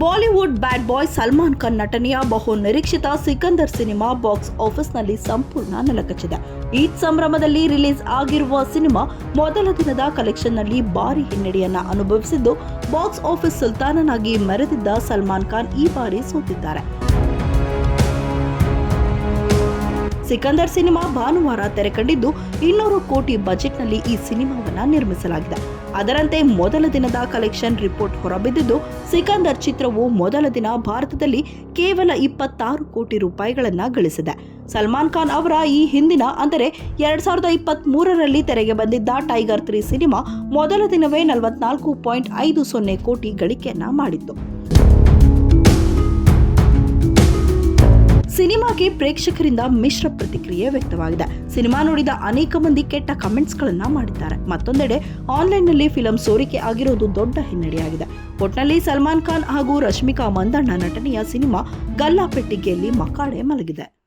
Bollywood bad boy Salman Khan ನಟನೆಯ ಬಹು ನಿರೀಕ್ಷಿತ ಸಿಕಂದರ್ ಸಿನಿಮಾ ಬಾಕ್ಸ್ ಆಫೀಸ್ನಲ್ಲಿ ಸಂಪೂರ್ಣ ನೆಲಕಚ್ಚಿದೆ. ಈದ್ ಸಂಭ್ರಮದಲ್ಲಿ ರಿಲೀಸ್ ಆಗಿರುವ ಸಿನಿಮಾ ಮೊದಲ ದಿನದ ಕಲೆಕ್ಷನ್ನಲ್ಲಿ ಭಾರಿ ಹಿನ್ನಡೆಯನ್ನ ಅನುಭವಿಸಿದ್ದು, ಬಾಕ್ಸ್ ಆಫೀಸ್ ಸುಲ್ತಾನನಾಗಿ ಮೆರೆದಿದ್ದ ಸಲ್ಮಾನ್ ಖಾನ್ ಈ ಬಾರಿ ಸೋತಿದ್ದಾರೆ. ಸಿಕಂದರ್ ಸಿನಿಮಾ ಭಾನುವಾರ ತೆರೆ ಕಂಡಿದ್ದು ಇನ್ನೂರು ಕೋಟಿ ಬಜೆಟ್ನಲ್ಲಿ ಈ ಸಿನಿಮಾವನ್ನ ನಿರ್ಮಿಸಲಾಗಿದೆ. ಅದರಂತೆ ಮೊದಲ ದಿನದ ಕಲೆಕ್ಷನ್ ರಿಪೋರ್ಟ್ ಹೊರಬಿದ್ದಿದ್ದು, ಸಿಕಂದರ್ ಚಿತ್ರವು ಮೊದಲ ದಿನ ಭಾರತದಲ್ಲಿ ಕೇವಲ ಇಪ್ಪತ್ತಾರು ಕೋಟಿ ರೂಪಾಯಿಗಳನ್ನು ಗಳಿಸಿದೆ. ಸಲ್ಮಾನ್ ಖಾನ್ ಅವರ ಈ ಹಿಂದಿನ, ಅಂದರೆ ಎರಡ್ ಸಾವಿರದ ಇಪ್ಪತ್ತ್ ಮೂರರಲ್ಲಿ ತೆರೆಗೆ ಬಂದಿದ್ದ ಟೈಗರ್ ತ್ರೀ ಸಿನಿಮಾ ಮೊದಲ ದಿನವೇ ನಲವತ್ನಾಲ್ಕು ಪಾಯಿಂಟ್ ಐದು ಸೊನ್ನೆ ಕೋಟಿ ಗಳಿಕೆಯನ್ನ ಮಾಡಿತ್ತು. ಸಿನಿಮಾಗೆ ಪ್ರೇಕ್ಷಕರಿಂದ ಮಿಶ್ರ ಪ್ರತಿಕ್ರಿಯೆ ವ್ಯಕ್ತವಾಗಿದೆ. ಸಿನಿಮಾ ನೋಡಿದ ಅನೇಕ ಮಂದಿ ಕೆಟ್ಟ ಕಮೆಂಟ್ಸ್ಗಳನ್ನ ಮಾಡಿದ್ದಾರೆ. ಮತ್ತೊಂದೆಡೆ, ಆನ್ಲೈನ್ನಲ್ಲಿ ಫಿಲಂ ಸೋರಿಕೆ ಆಗಿರೋದು ದೊಡ್ಡ ಹಿನ್ನಡೆಯಾಗಿದೆ. ಒಟ್ನಲ್ಲಿ ಸಲ್ಮಾನ್ ಖಾನ್ ಹಾಗೂ ರಶ್ಮಿಕಾ ಮಂದಣ್ಣ ನಟನೆಯ ಸಿನಿಮಾ ಗಲ್ಲಾ ಪೆಟ್ಟಿಗೆಯಲ್ಲಿ ಮಕಾಡೆ ಮಲಗಿದೆ.